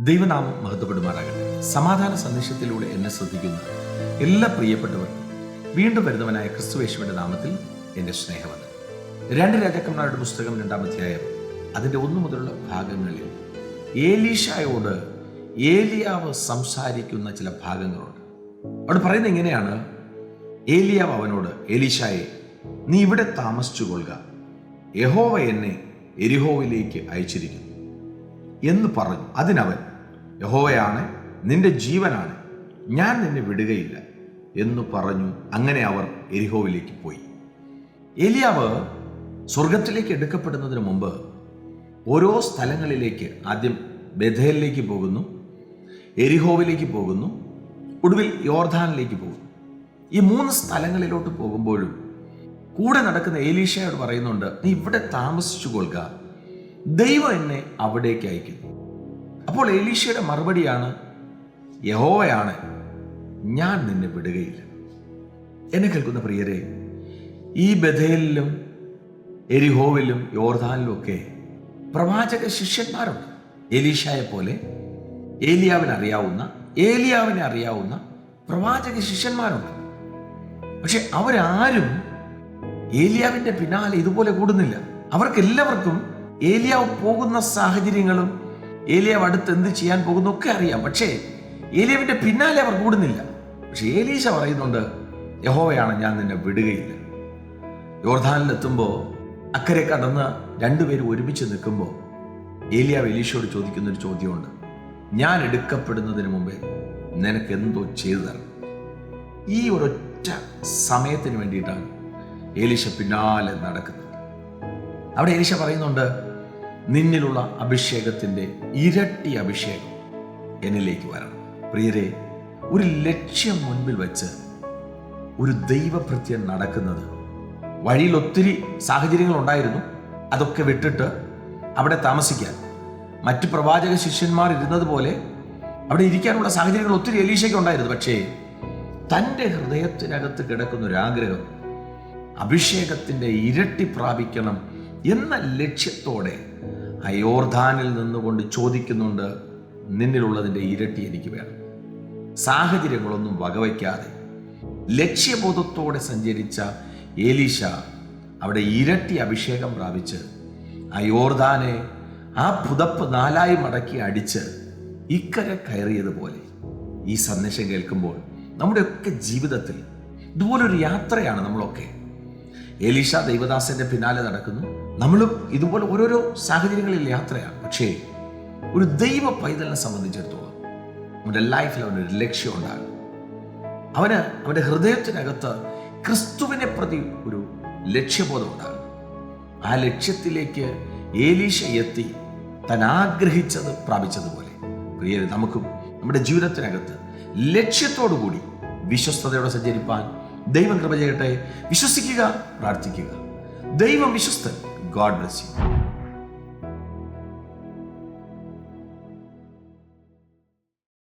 ദൈവനാമം മഹത്വപ്പെടുമാറാകട്ടെ. സമാധാന സന്ദേശത്തിലൂടെ എന്നെ ശ്രദ്ധിക്കുന്ന എല്ലാ പ്രിയപ്പെട്ടവർക്കും വീണ്ടും വരുന്നവനായ ക്രിസ്തുവേശുവിന്റെ നാമത്തിൽ എന്റെ സ്നേഹമാണ് രണ്ട് രാജാക്കന്മാരുടെ പുസ്തകം രണ്ടാം അധ്യായം അതിന്റെ ഒന്നു മുതലുള്ള ഭാഗങ്ങളിൽ ഏലീഷായോട് ഏലിയാവ് സംസാരിക്കുന്ന ചില ഭാഗങ്ങളുണ്ട്. അവിടെ പറയുന്നത് ഇങ്ങനെയാണ്. ഏലിയാവ് അവനോട് ഏലീഷായെ നീ ഇവിടെ താമസിച്ചു കൊള്ളുക യഹോവ എന്നെ എരിഹോവിലേക്ക് അയച്ചിരിക്കുന്നു. എന്ന് പറഞ്ഞു. അതിനവൻ യഹോവയാണ് നിന്റെ ജീവനാണ് ഞാൻ നിന്നെ വിടുകയില്ല എന്ന് പറഞ്ഞു അങ്ങനെ അവർ എരിഹോവിലേക്ക് പോയി. എലിയാവ് സ്വർഗത്തിലേക്ക് എടുക്കപ്പെടുന്നതിന് മുമ്പ് ഓരോ സ്ഥലങ്ങളിലേക്ക് ആദ്യം ബഥേലിലേക്ക് പോകുന്നു എരിഹോവിലേക്ക് പോകുന്നു ഒടുവിൽ യോർധാനിലേക്ക് പോകുന്നു. ഈ മൂന്ന് സ്ഥലങ്ങളിലോട്ട് പോകുമ്പോഴും കൂടെ നടക്കുന്ന ഏലീഷയോട് പറയുന്നുണ്ട് നീ ഇവിടെ താമസിച്ചു കൊള്ളുക ദൈവം എന്നെ അവിടേക്ക് അയക്കുന്നു. അപ്പോൾ ഏലീഷയുടെ മറുപടിയാണ് യഹോവയാണ് ഞാൻ നിന്നെ വിടുകയില്ല. എന്നെ കേൾക്കുന്ന പ്രിയരെ ഈ ബഥേലിലും എരിഹോവിലും യോർദാനിലും ഒക്കെ പ്രവാചക ശിഷ്യന്മാരുണ്ട്. എലീഷയെ പോലെ ഏലിയാവിനെ അറിയാവുന്ന ഏലിയാവിനെ അറിയാവുന്ന പ്രവാചക ശിഷ്യന്മാരുണ്ട്. പക്ഷെ അവരാരും ഏലിയാവിന്റെ പിന്നാലെ ഇതുപോലെ കൂടുന്നില്ല. അവർക്കെല്ലാവർക്കും ഏലിയാവ് പോകുന്ന സാഹചര്യങ്ങളും ഏലിയാവ് അടുത്ത് എന്ത് ചെയ്യാൻ പോകുന്നു ഒക്കെ അറിയാം. പക്ഷേ ഏലിയാവിന്റെ പിന്നാലെ അവർ കൂടുന്നില്ല. പക്ഷെ ഏലീശ പറയുന്നുണ്ട് യഹോവയാണ് ഞാൻ നിന്നെ വിടുകയില്ല. യോർധാനിലെത്തുമ്പോൾ അക്കരെ കടന്ന് രണ്ടുപേരും ഒരുമിച്ച് നിൽക്കുമ്പോൾ ഏലിയാവ് എലീശയോട് ചോദിക്കുന്ന ഒരു ചോദ്യമുണ്ട്. ഞാൻ എടുക്കപ്പെടുന്നതിന് മുമ്പേ നിനക്ക് എന്തോ ചെയ്തു തരണം. ഈ ഒരൊറ്റ സമയത്തിന് വേണ്ടിയിട്ടാണ് ഏലീശ പിന്നാലെ നടക്കുന്നത്. അവിടെ ഏലീശ പറയുന്നുണ്ട് നിന്നിലുള്ള അഭിഷേകത്തിന്റെ ഇരട്ടി അഭിഷേകം എന്നിലേക്ക് വരണം. പ്രിയരെ ഒരു ലക്ഷ്യം മുൻപിൽ വെച്ച് ഒരു ദൈവഭൃത്യൻ നടക്കുന്നത് വഴിയിൽ ഒത്തിരി സാഹചര്യങ്ങൾ ഉണ്ടായിരുന്നു. അതൊക്കെ വിട്ടിട്ട് അവിടെ താമസിക്കാൻ. മറ്റ് പ്രവാചക ശിഷ്യന്മാർ ഇരുന്നത് പോലെ അവിടെ ഇരിക്കാനുള്ള സാഹചര്യങ്ങൾ ഒത്തിരി എലീശയ്ക്ക് ഉണ്ടായിരുന്നു. പക്ഷേ തന്റെ ഹൃദയത്തിനകത്ത് കിടക്കുന്ന ഒരു ആഗ്രഹം അഭിഷേകത്തിന്റെ ഇരട്ടി പ്രാപിക്കണം എന്ന ലക്ഷ്യത്തോടെ അയോർധാനിൽ നിന്നുകൊണ്ട് ചോദിക്കുന്നുണ്ട് നിന്നിലുള്ളതിന്റെ ഇരട്ടി എനിക്ക് വേണം. സാഹചര്യങ്ങളൊന്നും വകവയ്ക്കാതെ. ലക്ഷ്യബോധത്തോടെ സഞ്ചരിച്ച ഏലീഷ അവിടെ ഇരട്ടി അഭിഷേകം പ്രാപിച്ച് അയോർധാനെ ആ പുതപ്പ് നാലായി മടക്കി അടിച്ച് ഇക്കരെ കയറിയതുപോലെ ഈ സന്ദേശം കേൾക്കുമ്പോൾ നമ്മുടെയൊക്കെ ജീവിതത്തിൽ ഇതുപോലൊരു യാത്രയാണ് നമ്മളൊക്കെ. ഏലീഷ ദൈവദാസന്റെ പിന്നാലെ നടക്കുന്നു. നമ്മളും ഇതുപോലെ ഓരോരോ സാഹചര്യങ്ങളിൽ യാത്രയാണ് പക്ഷേ ഒരു ദൈവ പൈതലിനെ സംബന്ധിച്ചിടത്തോളം അവന്റെ ലൈഫിൽ അവനൊരു ലക്ഷ്യം ഉണ്ടാകും. അവന് അവന്റെ ഹൃദയത്തിനകത്ത് ക്രിസ്തുവിനെ പ്രതി ഒരു ലക്ഷ്യബോധം ഉണ്ടാകും. ആ ലക്ഷ്യത്തിലേക്ക് ഏലീശ എത്തി താൻ ആഗ്രഹിച്ചത് പ്രാപിച്ചതുപോലെ. പ്രിയരെ നമുക്കും നമ്മുടെ ജീവിതത്തിനകത്ത് ലക്ഷ്യത്തോടു കൂടി വിശ്വസ്തയോടെ സഞ്ചരിപ്പാൻ ദൈവം കൃപ ചെയ്യട്ടെ. വിശ്വസിക്കുക പ്രാർത്ഥിക്കുക. ദൈവം വിശ്വസ്തൻ. God bless you.